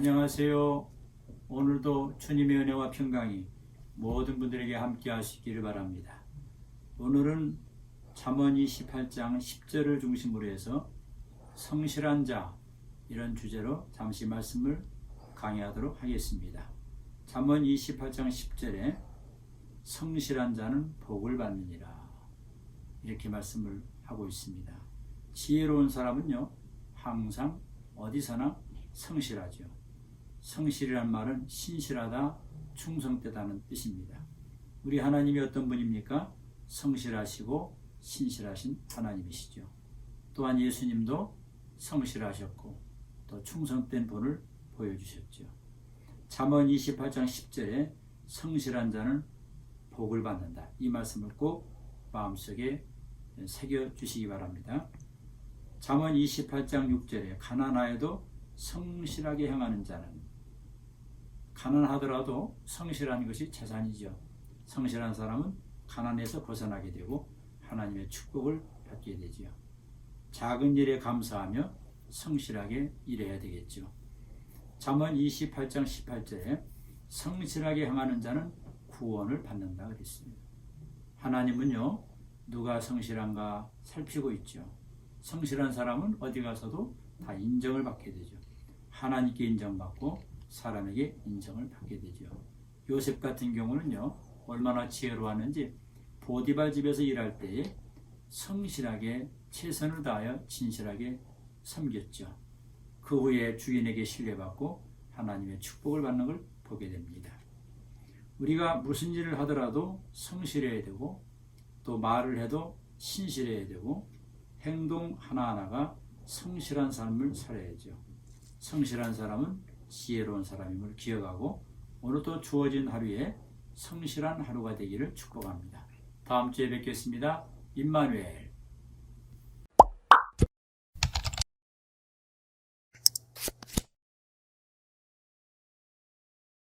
안녕하세요. 오늘도 주님의 은혜와 평강이 모든 분들에게 함께 하시기를 바랍니다. 오늘은 잠언 28장 10절을 중심으로 해서 성실한 자 이런 주제로 잠시 말씀을 강의하도록 하겠습니다. 잠언 28장 10절에 성실한 자는 복을 받느니라 이렇게 말씀을 하고 있습니다. 지혜로운 사람은요 항상 어디서나 성실하죠. 성실이란 말은 신실하다, 충성되다는 뜻입니다. 우리 하나님이 어떤 분입니까? 성실하시고 신실하신 하나님이시죠. 또한 예수님도 성실하셨고 또 충성된 분을 보여주셨죠. 잠언 28장 10절에 성실한 자는 복을 받는다. 이 말씀을 꼭 마음속에 새겨 주시기 바랍니다. 잠언 28장 6절에 가난하여도 성실하게 행하는 자는 가난하더라도 성실한 것이 재산이죠. 성실한 사람은 가난에서 벗어나게 되고 하나님의 축복을 받게 되지요. 작은 일에 감사하며 성실하게 일해야 되겠죠. 잠언 28장 18절에 성실하게 행하는 자는 구원을 받는다 그랬습니다. 하나님은요 누가 성실한가 살피고 있죠. 성실한 사람은 어디 가서도 다 인정을 받게 되죠. 하나님께 인정받고 사람에게 인정을 받게 되죠. 요셉 같은 경우는요 얼마나 지혜로웠는지 보디발 집에서 일할 때에 성실하게 최선을 다하여 진실하게 섬겼죠. 그 후에 주인에게 신뢰받고 하나님의 축복을 받는 걸 보게 됩니다. 우리가 무슨 일을 하더라도 성실해야 되고 또 말을 해도 신실해야 되고 행동 하나하나가 성실한 삶을 살아야죠. 성실한 사람은 지혜로운 사람임을 기억하고 오늘도 주어진 하루에 성실한 하루가 되기를 축복합니다. 다음 주에 뵙겠습니다. 임마누엘